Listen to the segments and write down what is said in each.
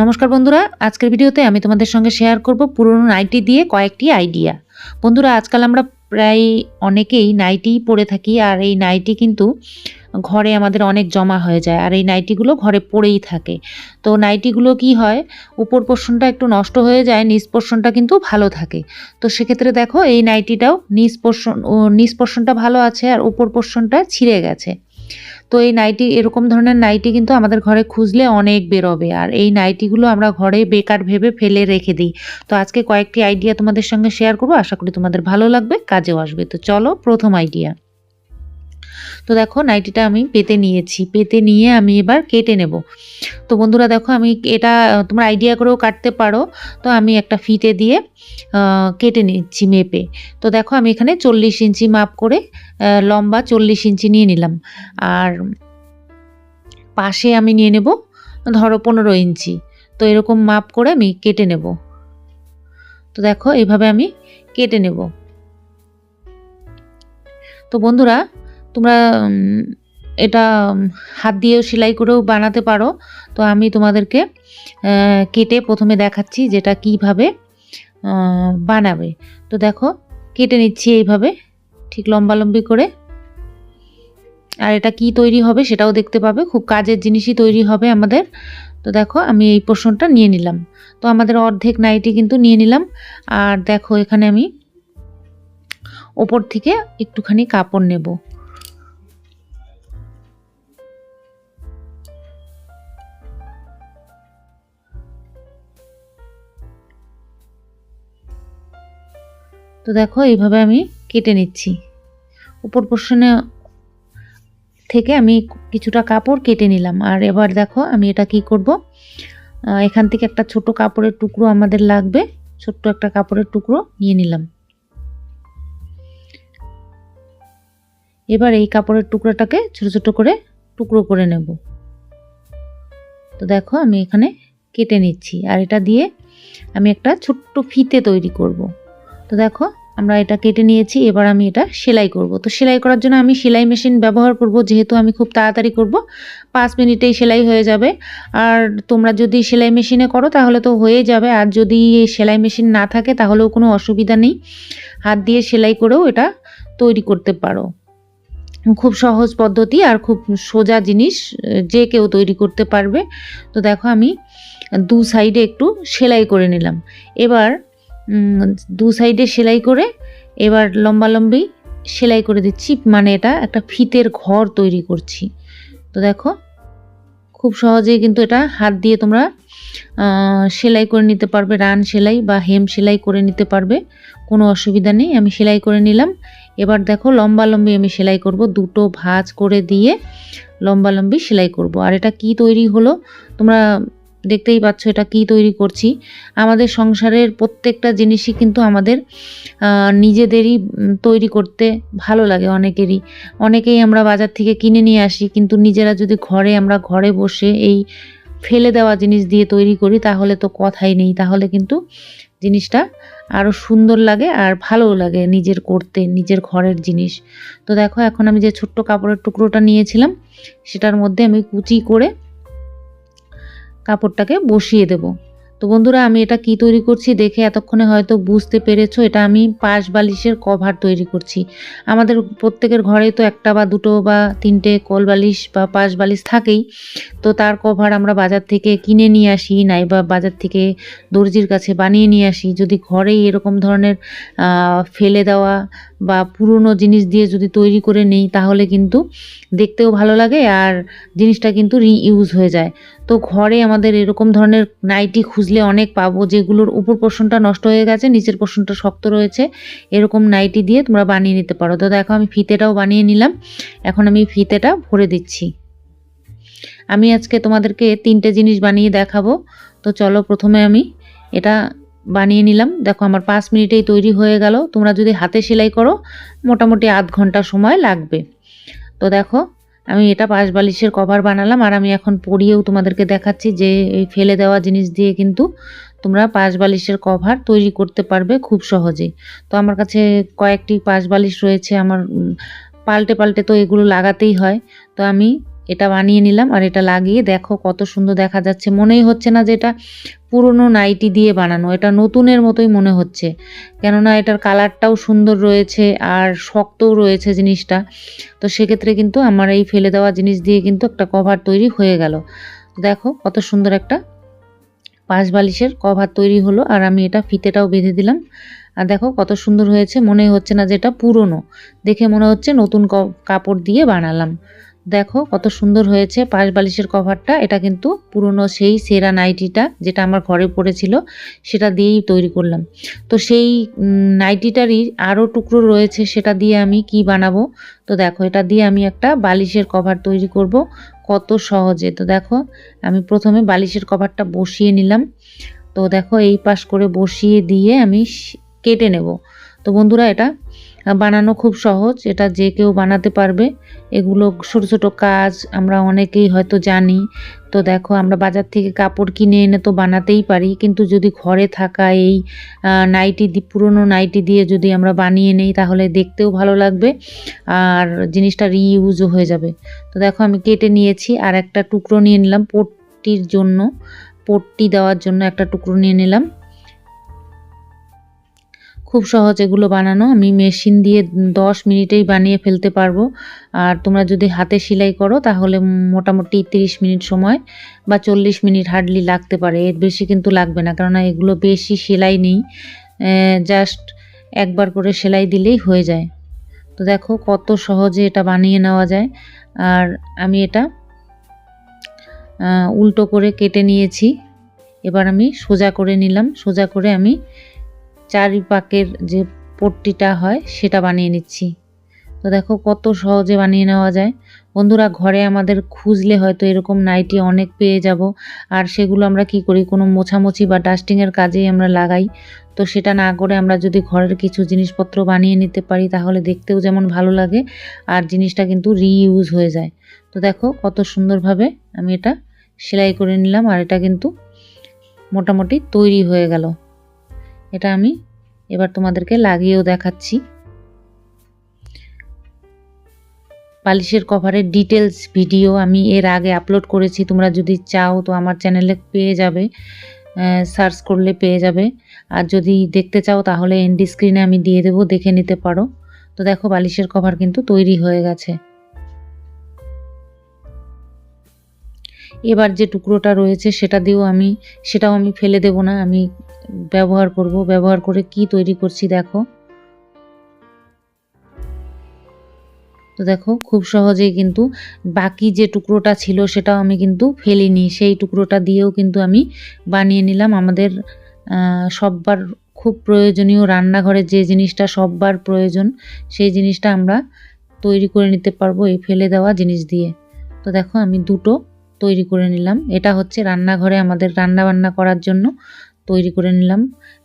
নমস্কার বন্ধুরা, আজকের ভিডিওতে আমি তোমাদের সঙ্গে শেয়ার করব পুরনো নাইটি দিয়ে কয়েকটি আইডিয়া বন্ধুরা, আজকাল আমরা প্রায় অনেকেই নাইটি পরে থাকি আর এই নাইটি কিন্তু ঘরে আমাদের অনেক জমা হয়ে যায় আর এই নাইটিগুলো ঘরে পড়েই থাকে। তো নাইটিগুলো কি হয়? উপর পোর্শনটা একটু নষ্ট হয়ে যায়, নিচ পোর্শনটা কিন্তু ভালো থাকে। তো সেক্ষেত্রে দেখো, এই নাইটিটাও নিচ পোর্শন নিচ পোর্শনটা ভালো আছে আর উপর পোর্শনটা ছিঁড়ে গেছে। তো এই নাইটি এরকম ধরনের নাইটি কিন্তু আমাদের ঘরে খুঁজলে অনেক বেরোবে। আর এই নাইটিগুলো আমরা ঘরে বেকার ভেবে ফেলে রেখে দিই। তো আজকে কয়েকটি আইডিয়া তোমাদের সঙ্গে শেয়ার করব। আশা করি তোমাদের ভালো লাগবে, কাজেও আসবে। তো চলো, প্রথম আইডিয়া তো দেখো নাইটিটা আমি পেতে নিয়েছি। পেতে নিয়ে আমি এবার কেটে নেব। তো বন্ধুরা দেখো আমি এটা, তোমরা আইডিয়া করেও কাটতে পারো। তো আমি একটা ফিতে দিয়ে কেটে নিচ্ছি মেপে। তো দেখো আমি এখানে চল্লিশ ইঞ্চি মাপ করে লম্বা চল্লিশ ইঞ্চি নিয়ে নিলাম। আর পাশে আমি নিয়ে নেব, ধরো পনেরো ইঞ্চি। তো এরকম মাপ করে আমি কেটে নেব। তো দেখো এইভাবে আমি কেটে নেব। তো বন্ধুরা তোমরা এটা হাত দিয়েও সেলাই করেও বানাতে পারো। তো আমি তোমাদেরকে কেটে প্রথমে দেখাচ্ছি যেটা কীভাবে বানাবে। তো দেখো, কেটে নিচ্ছি এইভাবে, ঠিক লম্বালম্বি করে। আর এটা কি তৈরি হবে সেটাও দেখতে পাবে, খুব কাজের জিনিসই তৈরি হবে আমাদের। তো দেখো, আমি এই পোর্শনটা নিয়ে নিলাম। তো আমাদের অর্ধেক নাইটি কিন্তু নিয়ে নিলাম। আর দেখো, এখানে আমি ওপর থেকে একটুখানি কাপড় নেব। তো দেখো, এইভাবে আমি কেটে নিচ্ছি। উপর পোর্শনে থেকে আমি কিছুটা কাপড় কেটে নিলাম। আর এবার দেখো, আমি এটা কি করব? এখান থেকে একটা ছোট কাপড়ের টুকরো আমাদের লাগবে। ছোট্ট একটা কাপড়ের টুকরো নিয়ে নিলাম। এবার এই কাপড়ের টুকরোটাকে ছোট ছোট করে টুকরো করে নেব। তো দেখো, আমি এখানে কেটে নিচ্ছি। আর এটা দিয়ে আমি একটা ছোট্ট ফিতে তৈরি করব। তো দেখো আমরা এটা কেটে নিয়েছি, এবার আমি এটা সেলাই করব। তো সেলাই করার জন্য আমি সেলাই মেশিন ব্যবহার করব, যেহেতু আমি খুব তাড়াতাড়ি করব, পাঁচ মিনিটেই সেলাই হয়ে যাবে। আর তোমরা যদি সেলাই মেশিনে করো তাহলে তো হয়ে যাবে, আর যদি সেলাই মেশিন না থাকে তাহলেও কোনো অসুবিধা নেই। হাত দিয়ে সেলাই করেও এটা তৈরি করতে পারো। খুব সহজ পদ্ধতি আর খুব সোজা জিনিস, যে কেউ তৈরি করতে পারবে। তো দেখো আমি দু সাইডে একটু সেলাই করে নিলাম। এবার দু সাইডে সেলাই করে, এবার লম্বালম্বি সেলাই করে দিচ্ছি। মানে এটা একটা ফিতের ঘর তৈরি করছি। তো দেখো, খুব সহজেই কিন্তু এটা হাত দিয়ে তোমরা সেলাই করে নিতে পারবে, রান সেলাই বা হেম সেলাই করে নিতে পারবে। কোনো অসুবিধা নেই, আমি সেলাই করে নিলাম। এবার দেখো লম্বালম্বি আমি সেলাই করব। দুটো ভাঁজ করে দিয়ে লম্বালম্বি সেলাই করব। আর এটা কি তৈরি হলো? তোমরা দেখতেই পাচ্ছ এটা কি তৈরি করছি। আমাদের সংসারের প্রত্যেকটা জিনিসই কিন্তু আমাদের নিজেদেরই তৈরি করতে ভালো লাগে অনেকেরই। অনেকেই আমরা বাজার থেকে কিনে নিয়ে আসি, কিন্তু নিজেরা যদি ঘরে আমরা ঘরে বসে এই ফেলে দেওয়া জিনিস দিয়ে তৈরি করি, তাহলে তো কথাই নেই। তাহলে কিন্তু জিনিসটা আরও সুন্দর লাগে আর ভালোও লাগে নিজের করতে, নিজের ঘরের জিনিস। তো দেখো, এখন আমি যে ছোট্ট কাপড়ের টুকরোটা নিয়েছিলাম, সেটার মধ্যে আমি কুচি করে কাপড়টাকে বসিয়ে দেব। তো বন্ধুরা, আমি এটা কি তৈরি করছি দেখে এতক্ষণে হয়তো বুঝতে পেরেছ। এটা আমি পাশ বালিশের কভার তৈরি করছি। আমাদের প্রত্যেকের ঘরে তো একটা বা দুটো বা তিনটে কোল বালিশ বা পাশ বালিশ থাকেই। তো তার কভার আমরা বাজার থেকে কিনে নিয়ে আসি নাই বা বাজার থেকে দর্জির কাছে বানিয়ে নিয়ে আসি। যদি ঘরেই এরকম ধরনের ফেলে দেওয়া বা পুরনো জিনিস দিয়ে যদি তৈরি করে নেই, তাহলে কিন্তু দেখতেও ভালো লাগে আর জিনিসটা কিন্তু রিইউজ হয়ে যায়। তো ঘরে আমাদের এরকম ধরনের নাইটি খুঁজলে অনেক পাবো, যেগুলোর উপর পোর্শনটা নষ্ট হয়ে গেছে, নিচের পোর্শনটা শক্ত রয়েছে, এরকম নাইটি দিয়ে তোমরা বানিয়ে নিতে পারো। তো দেখো আমি ফিতেটাও বানিয়ে নিলাম, এখন আমি ফিতেটা ভরে দিচ্ছি। আমি আজকে তোমাদেরকে তিনটে জিনিস বানিয়ে দেখাবো। তো চলো প্রথমে আমি এটা বানিয়ে নিলাম। দেখো আমার পাঁচ মিনিটেই তৈরি হয়ে গেল। তোমরা যদি হাতে সেলাই করো, মোটামুটি আধ ঘণ্টা সময় লাগবে। তো দেখো, আমি এটা পাশ বালিশের কভার বানালাম আর আমি এখন পরিয়েও তোমাদেরকে দেখাচ্ছি যে এই ফেলে দেওয়া জিনিস দিয়ে কিন্তু তোমরা পাশ বালিশের কভার তৈরি করতে পারবে খুব সহজেই তো আমার কাছে কয়েকটি পাশ বালিশ রয়েছে, আমার পাল্টে পাল্টে তো এগুলো লাগাতেই হয়। তো আমি এটা বানিয়ে নিলাম আর এটা লাগিয়ে দেখো কত সুন্দর দেখা যাচ্ছে। মনেই হচ্ছে না যে এটা পুরনো নাইটি দিয়ে বানানো, এটা নতুনের মতোই মনে হচ্ছে। কেননা এটার কালারটাও সুন্দর রয়েছে আর শক্তও রয়েছে জিনিসটা। তো সেক্ষেত্রে কিন্তু আমার এই ফেলে দেওয়া জিনিস দিয়ে কিন্তু একটা কভার তৈরি হয়ে গেল। দেখো কত সুন্দর একটা পাশ বালিশের কভার তৈরি হলো আর আমি এটা ফিতেটাও বেঁধে দিলাম। আর দেখো কত সুন্দর হয়েছে মনে হচ্ছে না যে এটা পুরনো। দেখে মনে হচ্ছে নতুন কাপড় দিয়ে বানালাম। দেখো কত সুন্দর হয়েছে, পাশ বালিশের কভারটা, এটা কিন্তু পুরনো সেই সেরা নাইটিটা যেটা আমার ঘরে পড়েছিল, সেটা দিয়েই তৈরি করলাম। তো সেই নাইটিটারই আরও টুকরো রয়েছে, সেটা দিয়ে আমি কি বানাবো? তো দেখো, এটা দিয়ে আমি একটা বালিশের কভার তৈরি করব, কত সহজে। তো দেখো, আমি প্রথমে বালিশের কভারটা বসিয়ে নিলাম। তো দেখো, এই পাশ করে বসিয়ে দিয়ে আমি কেটে নেব। তো বন্ধুরা, এটা বানানো খুব সহজ, এটা যে কেউ বানাতে পারবে। এগুলো ছোট ছোট কাজ, আমরা অনেকেই হয়তো জানি। তো দেখো, আমরা বাজার থেকে কাপড় কিনে এনে তো বানাতেই পারি, কিন্তু যদি ঘরে থাকা এই নাইটি দি, পুরনো নাইটি দিয়ে যদি আমরা বানিয়ে নেই, তাহলে দেখতেও ভালো লাগবে আর জিনিসটা রিইউজও হয়ে যাবে। তো দেখো, আমি কেটে নিয়েছি আর একটা টুকরো নিয়ে নিলাম, পট্টির জন্য। পট্টি দেওয়ার জন্য একটা টুকরো নিয়ে নিলাম। খুব সহজ এগুলো বানানো। আমি মেশিন দিয়ে দশ মিনিটেই বানিয়ে ফেলতে পারব। আর তোমরা যদি হাতে সেলাই করো, তাহলে মোটামুটি তিরিশ মিনিট সময় বা চল্লিশ মিনিট হার্ডলি লাগতে পারে। এর বেশি কিন্তু লাগবে না, কেননা এগুলো বেশি সেলাই নেই। জাস্ট একবার করে সেলাই দিলেই হয়ে যায়। তো দেখো কত সহজে এটা বানিয়ে নেওয়া যায়। আর আমি এটা উল্টো করে কেটে নিয়েছি। এবার আমি সোজা করে নিলাম। সোজা করে আমি চারিপাকের যে পট্টিটা হয়, সেটা বানিয়ে নিচ্ছি। তো দেখো কত সহজে বানিয়ে নেওয়া যায়। বন্ধুরা, ঘরে আমাদের খুঁজলে হয়তো এরকম নাইটি অনেক পেয়ে যাব। আর সেগুলো আমরা কি করি, কোনো মোছামুছি বা ডাস্টিংয়ের কাজেই আমরা লাগাই। তো সেটা না করে আমরা যদি ঘরের কিছু জিনিসপত্র বানিয়ে নিতে পারি, তাহলে দেখতেও যেমন ভালো লাগে আর জিনিসটা কিন্তু রিইউজ হয়ে যায়। তো দেখো কত সুন্দরভাবে আমি এটা সেলাই করে নিলাম আর এটা কিন্তু মোটামুটি তৈরি হয়ে গেল। এটা আমি এবার তোমাদেরকে লাগিয়েও দেখাচ্ছি। বালিশের কভারের ডিটেলস ভিডিও আমি এর আগে আপলোড করেছি, তোমরা যদি চাও তো আমার চ্যানেলে পেয়ে যাবে সার্চ করলে পেয়ে যাবে। আর যদি দেখতে চাও তাহলে এন্ডি স্ক্রিনে আমি দিয়ে দেবো, দেখে নিতে পারো। তো দেখো বালিশের কভার কিন্তু তৈরি হয়ে গেছে। এবার যে টুকরোটা রয়েছে সেটা দিয়েও আমি, সেটাও আমি ফেলে দেব না, আমি ব্যবহার করব। ব্যবহার করে কি তৈরি করছি দেখো। তো দেখো, খুব সহজেই কিন্তু বাকি যে টুকরোটা ছিল সেটাও আমি কিন্তু ফেলিনি। সেই টুকরোটা দিয়েও কিন্তু আমি বানিয়ে নিলাম। আমাদের সববার খুব প্রয়োজনীয় রান্নাঘরে যে জিনিসটা সববার প্রয়োজন, সেই জিনিসটা আমরা তৈরি করে নিতে পারব এই ফেলে দেওয়া জিনিস দিয়ে। তো দেখো, আমি দুটো তৈরি করে নিলাম। এটা হচ্ছে রান্নাঘরে আমাদের রান্না বান্না করার জন্য তৈরি করে নিলাম।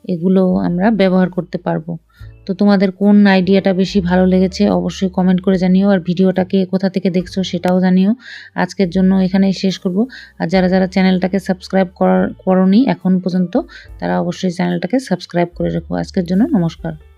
এগুলো আমরা ব্যবহার করতে পারব। তো তোমাদের কোন আইডিয়াটা বেশি ভালো লেগেছে অবশ্যই কমেন্ট করে জানিও। আর ভিডিওটাকে কোথা থেকে দেখছ সেটাও জানিও। আজকের জন্য এখানেই শেষ করব। আর যারা যারা চ্যানেলটাকে সাবস্ক্রাইব করার করনি এখন পর্যন্ত, তারা অবশ্যই চ্যানেলটাকে সাবস্ক্রাইব করে রেখো। আজকের জন্য নমস্কার।